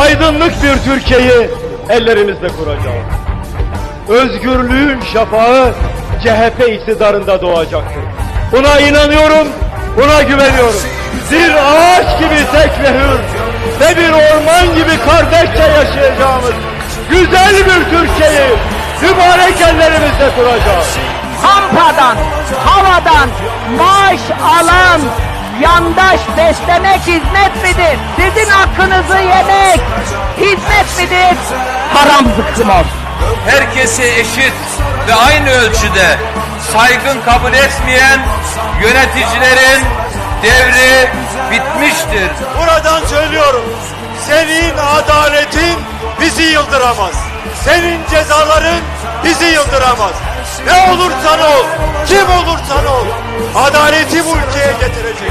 aydınlık bir Türkiye'yi ellerimizle kuracağız. Özgürlüğün şafağı CHP iktidarında doğacaktır. Buna inanıyorum, buna güveniyorum. Bir ağaç gibi tek ve hür ve bir orman gibi kardeşçe yaşayacağımız güzel bir Türkiye'yi mübarek ellerimizle kuracağız. Hampadan, havadan maaş alan yandaş beslemek hizmet midir? Sizin hakkınızı yemek hizmet midir? Haram zıkkım olsun. herkese eşit ve aynı ölçüde saygın kabul etmeyen yöneticilerin devri bitmiştir. Buradan söylüyorum. Senin adaletin bizi yıldıramaz. Senin cezaların bizi yıldıramaz. Ne olursan ol, kim olursan ol. Adaleti bu ülkeye getirecek.